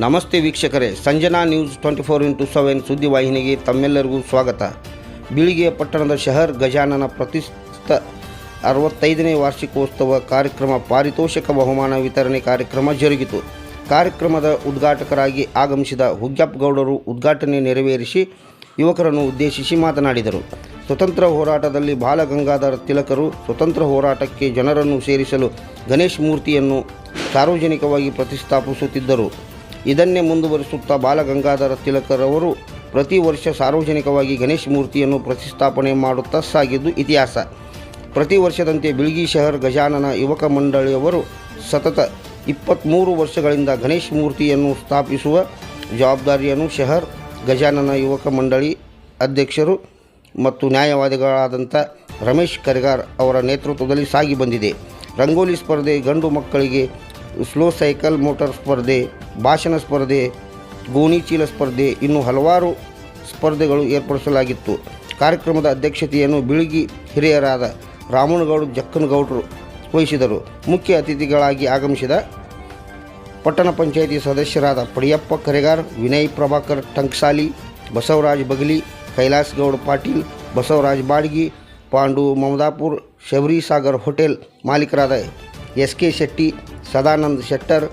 ನಮಸ್ತೆ ವೀಕ್ಷಕರೇ, Sanjana news twenty four into seven ಸುದ್ದಿವಾಹಿನಿಗೆ ತಮ್ಮೆಲ್ಲರಿಗೂ ಸ್ವಾಗತ. ಬೀಳಿಗೆಯ ಪಟ್ಟಣದ ಶಹರ್ ಗಜಾನನ ಪ್ರತಿಷ್ಠಿತ ಅರವತ್ತೈದನೇ ವಾರ್ಷಿಕೋತ್ಸವ ಕಾರ್ಯಕ್ರಮ ಪಾರಿತೋಷಕ ಬಹುಮಾನ ವಿತರಣೆ ಕಾರ್ಯಕ್ರಮ ಜರುಗಿತು. ಕಾರ್ಯಕ್ರಮದ ಉದ್ಘಾಟಕರಾಗಿ ಆಗಮಿಸಿದ ಗೌಡರು ಉದ್ಘಾಟನೆ ನೆರವೇರಿಸಿ ಯುವಕರನ್ನು ಉದ್ದೇಶಿಸಿ ಮಾತನಾಡಿದರು. ಸ್ವತಂತ್ರ ಹೋರಾಟದಲ್ಲಿ ಬಾಲಗಂಗಾಧರ ತಿಲಕರು ಸ್ವತಂತ್ರ ಹೋರಾಟಕ್ಕೆ ಜನರನ್ನು ಸೇರಿಸಲು ಗಣೇಶ್ ಮೂರ್ತಿಯನ್ನು ಸಾರ್ವಜನಿಕವಾಗಿ ಪ್ರತಿಷ್ಠಾಪಿಸುತ್ತಿದ್ದರು. ಇದನ್ನೇ ಮುಂದುವರಿಸುತ್ತಾ ಬಾಲಗಂಗಾಧರ ತಿಲಕರವರು ಪ್ರತಿ ವರ್ಷ ಸಾರ್ವಜನಿಕವಾಗಿ ಗಣೇಶ ಮೂರ್ತಿಯನ್ನು ಪ್ರತಿಷ್ಠಾಪನೆ ಮಾಡುತ್ತಾ ಸಾಗಿದ್ದು ಇತಿಹಾಸ. ಪ್ರತಿ ವರ್ಷದಂತೆ ಬಿಳ್ಗಿ ಶಹರ್ ಗಜಾನನ ಯುವಕ ಮಂಡಳಿಯವರು ಸತತ ಇಪ್ಪತ್ತ್ಮೂರು ವರ್ಷಗಳಿಂದ ಗಣೇಶ ಮೂರ್ತಿಯನ್ನು ಸ್ಥಾಪಿಸುವ ಜವಾಬ್ದಾರಿಯನ್ನು ಶಹರ್ ಗಜಾನನ ಯುವಕ ಮಂಡಳಿ ಅಧ್ಯಕ್ಷರು ಮತ್ತು ನ್ಯಾಯವಾದಿಗಳಾದಂಥ ರಮೇಶ್ ಕರಿಗಾರ್ ಅವರ ನೇತೃತ್ವದಲ್ಲಿ ಸಾಗಿ ಬಂದಿದೆ. ರಂಗೋಲಿ ಸ್ಪರ್ಧೆ ಗಂಡು ಮಕ್ಕಳಿಗೆ ಸ್ಲೋ ಸೈಕಲ್ ಮೋಟಾರ್ ಸ್ಪರ್ಧೆ ಭಾಷಣ ಸ್ಪರ್ಧೆ ಗೋಣಿಚೀಲ ಸ್ಪರ್ಧೆ ಇನ್ನು ಹಲವಾರು ಸ್ಪರ್ಧೆಗಳು ಏರ್ಪಡಿಸಲಾಗಿತ್ತು. ಕಾರ್ಯಕ್ರಮದ ಅಧ್ಯಕ್ಷತೆಯನ್ನು ಬಿಳಿಗಿ ಹಿರಿಯರಾದ ರಾಮನಗೌಡ ಜಕ್ಕನಗೌಡರು ವಹಿಸಿದರು. ಮುಖ್ಯ ಅತಿಥಿಗಳಾಗಿ ಆಗಮಿಸಿದ ಪಟ್ಟಣ ಪಂಚಾಯಿತಿ ಸದಸ್ಯರಾದ ಪಡಿಯಪ್ಪ ಕರೆಗಾರ್, ವಿನಯ್ ಪ್ರಭಾಕರ್, ಟಂಕ್ಸಾಲಿ, ಬಸವರಾಜ್ ಬಗಲಿ ಕೈಲಾಸ್ ಗೌಡ ಪಾಟೀಲ್, ಬಸವರಾಜ್ ಬಾಡ್ಗಿ, ಪಾಂಡು ಮಮದಾಪುರ್ ಶಬರಿ ಸಾಗರ್ ಹೋಟೆಲ್ ಮಾಲೀಕರಾದ ಎಸ್ ಕೆ ಶೆಟ್ಟಿ, ಸದಾನಂದ ಶೆಟ್ಟರ್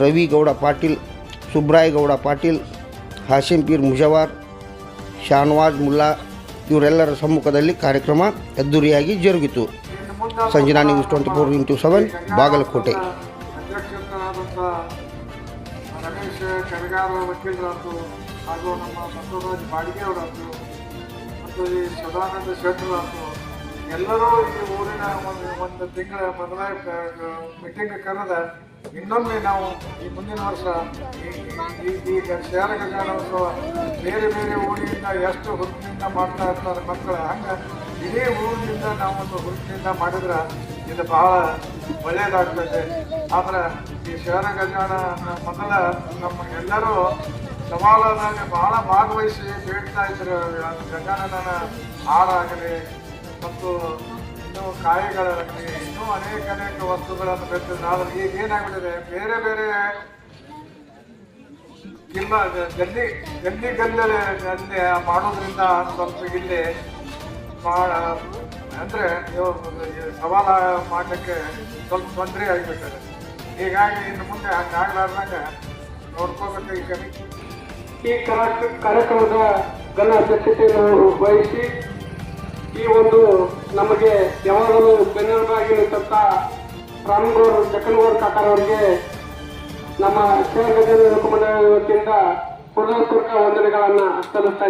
ರವಿ ಗೌಡ ಪಾಟೀಲ್, ಸುಬ್ರಾಯ್ ಗೌಡ ಪಾಟೀಲ್, ಹಾಶಿಂ ಪೀರ್ ಮುಜವಾರ್ ಶಾನ್ವಾಜ್ ಮುಲ್ಲಾ ಇವರೆಲ್ಲರ ಸಮ್ಮುಖದಲ್ಲಿ ಕಾರ್ಯಕ್ರಮ ಅದ್ದೂರಿಯಾಗಿ ಜರುಗಿತು. Sanjana news twenty four into seven, Bagalkote. Ramesh Karigar ಹಾಗೂ ನಮ್ಮ ಸದಾನಂದ ಎಲ್ಲರೂ ಈ ಊರಿನ ಒಂದು ಒಂದು ತಿಂಗಳ ಮೊದಲ ಮೀಟಿಂಗ್ ಕರೆದ ಇನ್ನೊಮ್ಮೆ ನಾವು ಈ ಮುಂದಿನ ವರ್ಷ ಈ- ಶಹರ ಗಜಾನೋತ್ಸವ ಬೇರೆ ಬೇರೆ ಊರಿನಿಂದ ಎಷ್ಟು ಹುರುಪಿನಿಂದ ಮಾಡ್ತಾ ಇರ್ತಾರೆ ಮಕ್ಕಳ. ಹಂಗೆ ಇದೇ ಊರಿನಿಂದ ನಾವೊಂದು ಹುರುಪಿನಿಂದ ಮಾಡಿದ್ರೆ ಇದು ಬಹಳ ಒಳ್ಳೆಯದಾಗ್ತದೆ ಆದ್ರೆ ಈ ಶಹರ ಗಜಾನ ಮೊದಲ ನಮ್ಮ ಎಲ್ಲರೂ ಸವಾಲದಾಗ ಬಹಳ ಭಾಗವಹಿಸಿ ಬೇಡ್ತಾ ಇದ್ರು. ಗಜಾನನ ಹಾಡಾಗಲಿ ಮತ್ತು ಇನ್ನೂ ಕಾಯಿಗಳಾಗಲಿ ಇನ್ನೂ ಅನೇಕ ಅನೇಕ ವಸ್ತುಗಳನ್ನು ಬೇಡ್ತಿದ್ರು ನಾವು ಈಗ ಏನಾಗ್ಬಿಟ್ಟಿದೆ? ಬೇರೆ ಬೇರೆ ಇಲ್ಲ ಗಲ್ಲಿ ಗಲ್ಲಿ ಗಲ್ಲಲೆ ಮಾಡೋದ್ರಿಂದ ಸ್ವಲ್ಪ ಇಲ್ಲಿ ಮಾಡ ಅಂದರೆ ಸವಾಲ ಮಾಡಲಿಕ್ಕೆ ಸ್ವಲ್ಪ ತೊಂದರೆ ಆಗಿಬಿಟ್ಟಿದೆ. ಹೀಗಾಗಿ ಇನ್ನು ಮುಂದೆ ಹಂಗಾಗ್ಲಾರ್ದಂಗ ನೋಡ್ಕೋಬೇಕು ಈ ಕಡೆ ಈ ಕಾರ್ಯ- ಕಾರ್ಯಕ್ರಮದ ಗಲ್ಲ ಅಧ್ಯಕ್ಷತೆಯನ್ನು ವಹಿಸಿ ಈ ಒಂದು ನಮಗೆ ಯಾವಾಗಲೂ ಬೆನ್ನೆಲುಬಾಗಿ ನಿಂತ ರಾಮಗೌಡ ಜಕ್ಕನಗೌಡ ಕಾಕಾರವರಿಗೆ ನಮ್ಮ ಶಿವಗಜ ಮಂಡಳಿ ವತಿಯಿಂದ ಹೃದಯಪೂರ್ವಕ ವಂದನೆಗಳನ್ನು ಸಲ್ಲಿಸ್ತಾ